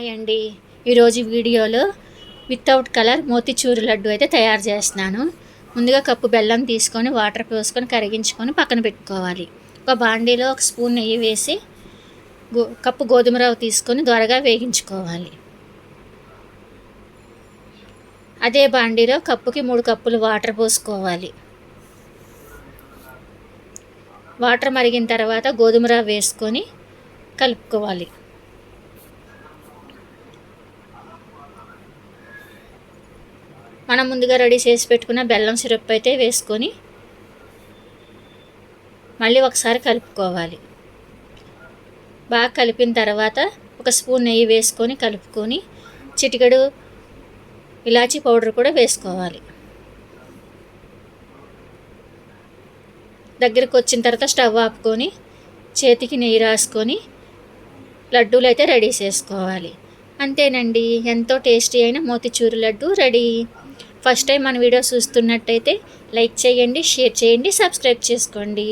Hi అండి ఈరోజు వీడియోలో వితౌట్ కలర్ మోతిచూరు లడ్డు అయితే తయారు చేస్తున్నాను. ముందుగా కప్పు బెల్లం తీసుకొని వాటర్ పోసుకొని కరిగించుకొని పక్కన పెట్టుకోవాలి. ఒక బాండీలో ఒక స్పూన్ నెయ్యి వేసి గో కప్పు గోధుమ రవ్వ తీసుకొని త్వరగా వేగించుకోవాలి. అదే బాండీలో కప్పుకి మూడు కప్పులు వాటర్ పోసుకోవాలి. వాటర్ మరిగిన తర్వాత గోధుమ రవ్వ వేసుకొని కలుపుకోవాలి. మనం ముందుగా రెడీ చేసి పెట్టుకున్న బెల్లం సిరప్ అయితే వేసుకొని మళ్ళీ ఒకసారి కలుపుకోవాలి. బాగా కలిపిన తర్వాత ఒక స్పూన్ నెయ్యి వేసుకొని కలుపుకొని చిటికెడు ఇలాచీ పౌడర్ కూడా వేసుకోవాలి. దగ్గరికి వచ్చిన తర్వాత స్టవ్ ఆపుకొని చేతికి నెయ్యి రాసుకొని లడ్డూలు అయితే రెడీ చేసుకోవాలి. అంతేనండి. ఎంతో టేస్టీ అయిన motichoor laddu ready. First time మన వీడియో చూస్తున్నట్టయితే లైక్ చేయండి షేర్ చేయండి సబ్స్క్రైబ్ చేసుకోండి.